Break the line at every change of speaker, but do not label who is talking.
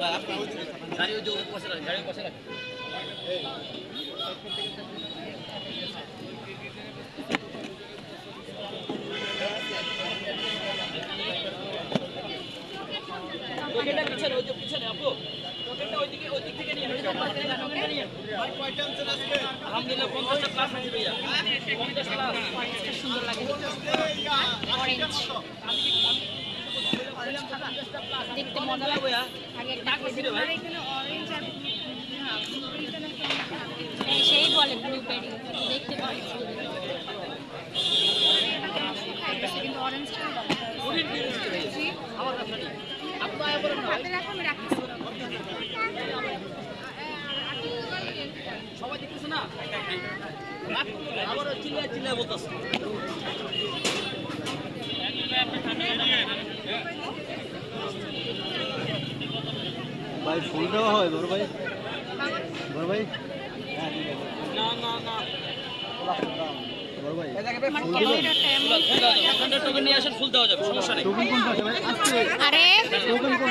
ওই। টোকেনটা পিছনে, ওই যে পিছনে, আপু। টোকেনটা ওইদিকে, ওইদিক থেকে নিয়ে, ওই যে পাশ থেকে টোকেনটা আলহামদুলিল্লাহ পঞ্চাশটা প্লাস আছে ভাইয়া পঞ্চাশ প্লাস
সুন্দর লাগে অরেঞ্জ দেখতে মজা লাগে
ভাইয়া
আগে
ডাক দিছি রে ভাই।
এই সেই বলে ব্লুবেরি দেখতে পারি কিন্তু অরেঞ্জটা
পুরিন দিয়ে দিছি ভাই আমার কাছে নেই আপনি আয়া বলেন না ভাই।
হাতে রাখো আমি রাখতেছি
সবাই দেখতেছে না রাত করতে ভাই, আবার চিল্লায় চিল্লায় বলতেছে
ভাই ফুল দেওয়া হয় বড় ভাই। বড় ভাই।
না না না।
বড় ভাই।
আমার ক্যামেরাটা এমন
ফুল দেওয়া যাবে। ওখানটা টোকেন নিয়ে আসেন ফুল দেওয়া যাবে সমস্যা নেই।
টোকেন কোন পাশে ভাই?
আরে।
টোকেন কোন